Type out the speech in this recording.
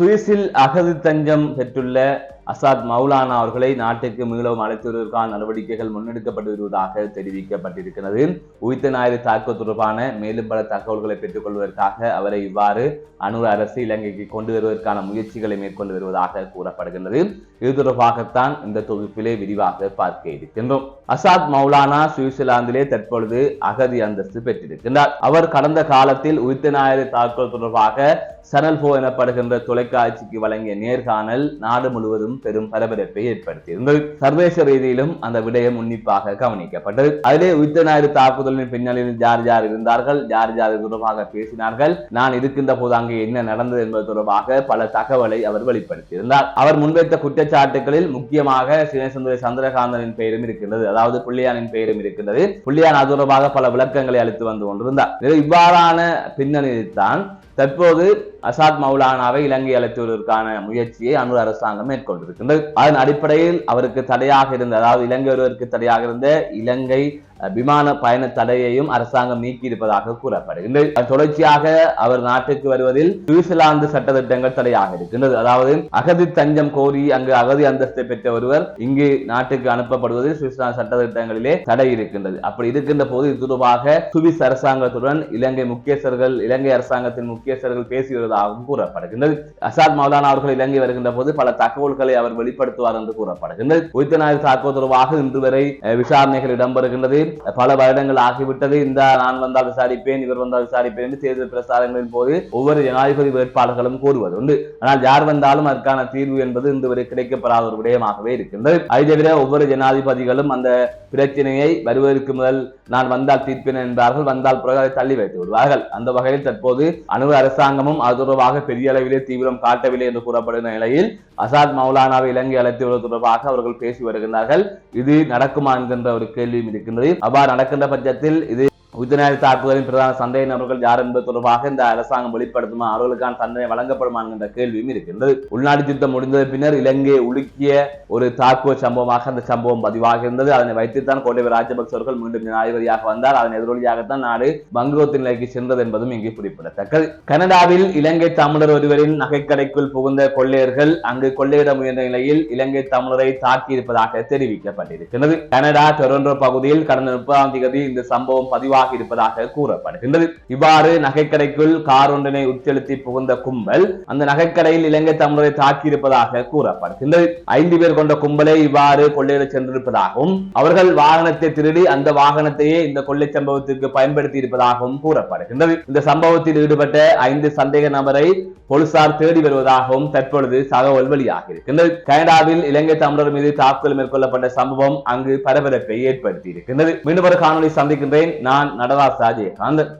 சுவிஸில் அகதி தஞ்சம் பெற்றுள்ள அசாத் மௌலானா அவர்களை நாட்டுக்கு மீளவும் அழைத்து வருவதற்கான நடவடிக்கைகள் முன்னெடுக்கப்பட்டு வருவதாக தெரிவிக்கப்பட்டிருக்கிறது. உயிர்த்த ஞாயிறு தாக்குதல் தொடர்பான மேலும் பல தகவல்களை பெற்றுக் கொள்வதற்காக அவரை இவ்வாறு அணு அரசு இலங்கைக்கு கொண்டு வருவதற்கான முயற்சிகளை மேற்கொண்டு வருவதாக கூறப்படுகின்றது. இது தொடர்பாகத்தான் இந்த தொகுப்பிலே விரிவாக பார்க்க இருக்கின்றோம். அசாத் மௌலானா சுவிட்சர்லாந்திலே தற்பொழுது அகதி அந்தஸ்து பெற்றிருக்கின்றார். அவர் கடந்த காலத்தில் உயிர்த்த ஞாயிறு தாக்குதல் தொடர்பாக சனல் போ எனப்படுகின்ற தொலைக்காட்சிக்கு வழங்கிய நேர்காணல் நாடு முழுவதும் பெரும் பரபரப்பை ஏற்படுத்தியிருந்தது சர்வதேச ரீதியிலும் அந்த விடயம் உன்னிப்பாக கவனிக்கப்பட்டது. அதிலே உயிர்த்த ஞாயிறு தாக்குதலின் பின்னணியில் யார் யார் இருந்தார்கள். யார் யார் தொடர்பாக பேசினார்கள். நான் இருக்கின்ற போது அங்கே என்ன நடந்தது என்பது தொடர்பாக பல தகவலை அவர் வெளிப்படுத்தியிருந்தார். அவர் முன்வைத்த குற்றச்சாட்டுகளில் முக்கியமாக சிவசந்திர சந்திரகாந்தனின் பெயரும் இருக்கின்றது. அதாவது புள்ளியானின் பெயரும் இருக்கின்றது. புள்ளியான் அது தொடர்பாக பல விளக்கங்களை அளித்து வந்து கொண்டிருந்தார். இவ்வாறான பின்னணியில் தான் தற்போது அசாத் மௌலானாவை இலங்கை அழைத்துவதற்கான முயற்சியை அணு அரசாங்கம் மேற்கொண்டிருக்கின்றது. அதன் அடிப்படையில் அவருக்கு தடையாக இருந்த அதாவது இலங்கை ஒருவருக்கு தடையாக இருந்த இலங்கை விமான பயண தடையையும் அரசாங்கம் நீக்கி இருப்பதாக கூறப்படுகின்றது தொடர்ச்சியாக அவர் நாட்டுக்கு வருவதில் நியூசிலாந்து சட்டத்திட்டங்கள் தடையாக இருக்கின்றது. அதாவது அகதி தஞ்சம் கோரி அங்கு அகதி அந்தஸ்தை பெற்ற ஒருவர் இங்கு நாட்டுக்கு அனுப்பப்படுவதில் சுவிட்சர்லாந்து சட்டத்திட்டங்களிலே தடை இருக்கின்றது. அப்படி இருக்கின்ற போது இது தொடர்பாக சுவிஸ் அரசாங்கத்துடன் இலங்கை முக்கியஸ்தர்கள் இலங்கை அரசாங்கத்தின் முக்கியஸ்தர்கள் பேசி வருவதாகவும் கூறப்படுகின்றது. அசாத் மௌலானா அவர்கள் இலங்கை வருகின்ற போது பல தகவல்களை அவர் வெளிப்படுத்துவார் என்று கூறப்படுகின்றது. உயிர்த்த நாயர் தாக்குவது தொடர்பாக இன்று வரை விசாரணைகள் இடம்பெறுகின்றது. பல வருடங்கள் ஆகிவிட்டது. இந்த நான் வந்தால் விசாரிப்பேன் இவர் வந்தால் விசாரிப்பேன் என்று தேர்தல் பிரச்சாரங்களின் போது ஒவ்வொரு ஜனாதிபதி வேட்பாளர்களும் கூறுவது உண்டு. ஆனால் யார் வந்தாலும் அதற்கான தீர்வு என்பது இன்று வரை கிடைக்கப்படாத ஒரு விடயமாகவே இருக்கின்றது. அதை தவிர ஒவ்வொரு ஜனாதிபதிகளும் அந்த பிரச்சனையை வருவதற்கு முதல் நான் வந்தால் தீர்ப்பேன் என்பார்கள். வந்தால் பிறகு அதை தள்ளி வைத்து விடுவார்கள். அந்த வகையில் தற்போது அணு அரசாங்கமும் அது தொடர்பாக பெரிய அளவிலே தீவிரம் காட்டவில்லை என்று கூறப்படுகிற நிலையில் அசாத் மௌலானாவை இலங்கை அழைத்து வருவது தொடர்பாக அவர்கள் பேசி வருகின்றார்கள். இது நடக்குமா என்கின்ற ஒரு கேள்வியும் இருக்கின்றது. அவ்வாறு நடக்கின்ற பட்சத்தில் இது உயிர்நாயக தாக்குதலின் பிரதான சந்தேக நபர்கள் யார் என்பது தொடர்பாக இந்த அரசாங்கம் வெளிப்படுத்துமா அவர்களுக்கான தண்டனை வழங்கப்படுமா என்ற கேள்வியும் இருக்கின்றது. உள்நாட்டு யுத்தம் முடிந்த பின்னர் இலங்கையை உலுக்கிய ஒரு தாக்குதல் சம்பவமாக அந்த சம்பவம் பதிவாக இருந்தது அதனை வைத்துத்தான் கோட்டை ராஜபக்ச அவர்கள் மீண்டும் ஜனாதிபதியாக வந்தார். அதன் எதிரொலியாகத்தான் நாடு வங்குரோத்து நிலைக்கு சென்றது என்பதும் இங்கு குறிப்பிடத்தக்கது. கனடாவில் இலங்கை தமிழர் ஒருவரின் நகைக்கடைக்குள் புகுந்த கொள்ளையர்கள் அங்கு கொள்ளையிட முயன்ற நிலையில் இலங்கை தமிழரை தாக்கியிருப்பதாக தெரிவிக்கப்பட்டிருக்கிறது கனடா டொரண்டோ பகுதியில் கடந்த முப்பதாம் தேதி இந்த சம்பவம் பதிவாக உருவாகி இருப்பதாக கூறப்படுகின்றது. இவ்வாறு நகைக்கடைக்குள் கார் ஒன்றினை உட்செலுத்தி புகுந்த கும்பல் அந்த நகைக்கடையில் இலங்கை தமிழரை தாக்கியிருப்பதாக கூறப்படுகின்றது. ஐந்து பேர் கொண்ட கும்பலை இவ்வாறு கொள்ளையிட சென்றிருப்பதாகவும் அவர்கள் வாகனத்தை திருடி அந்த வாகனத்தையே இந்த கொள்ளை சம்பவத்திற்கு பயன்படுத்தி இருப்பதாகவும் கூறப்படுகின்றது. இந்த சம்பவத்தில் ஈடுபட்ட ஐந்து சந்தேக நபரை போலீசார் தேடி வருவதாகவும் தற்பொழுது தகவல் வெளியாகி இருக்கின்றது கனடாவில் இலங்கை தமிழர் மீது தாக்குதல் மேற்கொள்ளப்பட்ட சம்பவம் அங்கு பரபரப்பை ஏற்படுத்தி இருக்கின்றது மீண்டும் ஒரு காணொலி சந்திக்கின்றேன். நான் நடராஜ் ராஜேகாந்தன்